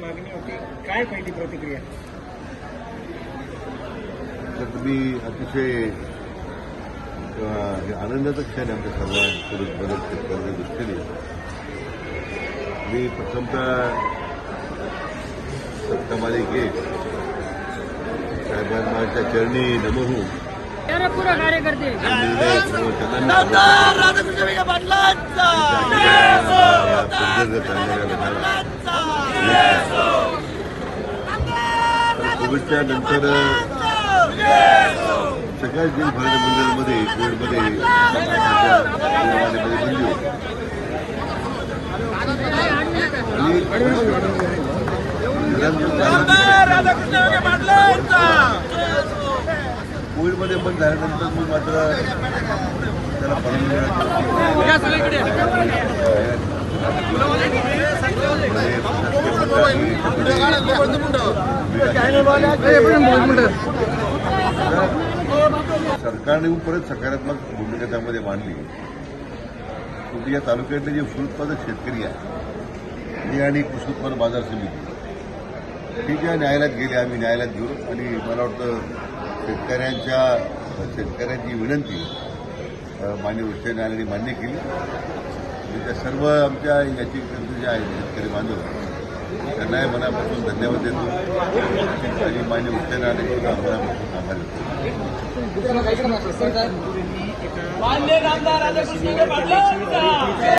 मागणी होती काय पहिली प्रतिक्रिया तुम्ही अतिशय अ, आनंदाचा क्षण आहे आमच्या सर्वांसोबत मदत शेतकऱ्याच्या दृष्टीने. मी प्रथमतः सत्तामालिक एक साहेबांच्या चरणी नमहू पूरा कार्यकर्ते. राधाकृष्ण विखे पाटलांचा. कोविडच्या नंतर सगळ्याच दिन भरणे मंडळमध्ये कोविडमध्ये बंदी होती. राधाकृष्ण विखे पाटलांचा. कोविडमध्ये पण झाल्यानंतर मी मात्र त्याला सरकारने परत सकारात्मक भूमिका त्यामध्ये मांडली. शेवटी या तालुक्यातले जे फुल उत्पादक शेतकरी आहे हे आणि कृषी उत्पन्न बाजार समिती ठीक आहे न्यायालयात गेले आम्ही न्यायालयात घेऊ आणि मला वाटतं शेतकऱ्यांच्या शेतकऱ्यांची विनंती अ, मान्य उच्च न्यायालयाने मान्य केली. आणि त्या सर्व आमच्या याची जे आहेत शेतकरी बांधव त्यांनाही मनापासून धन्यवाद देतो. आणि मान्य उच्च न्यायालयाचे सुद्धा मनापासून आभार देतो मान्य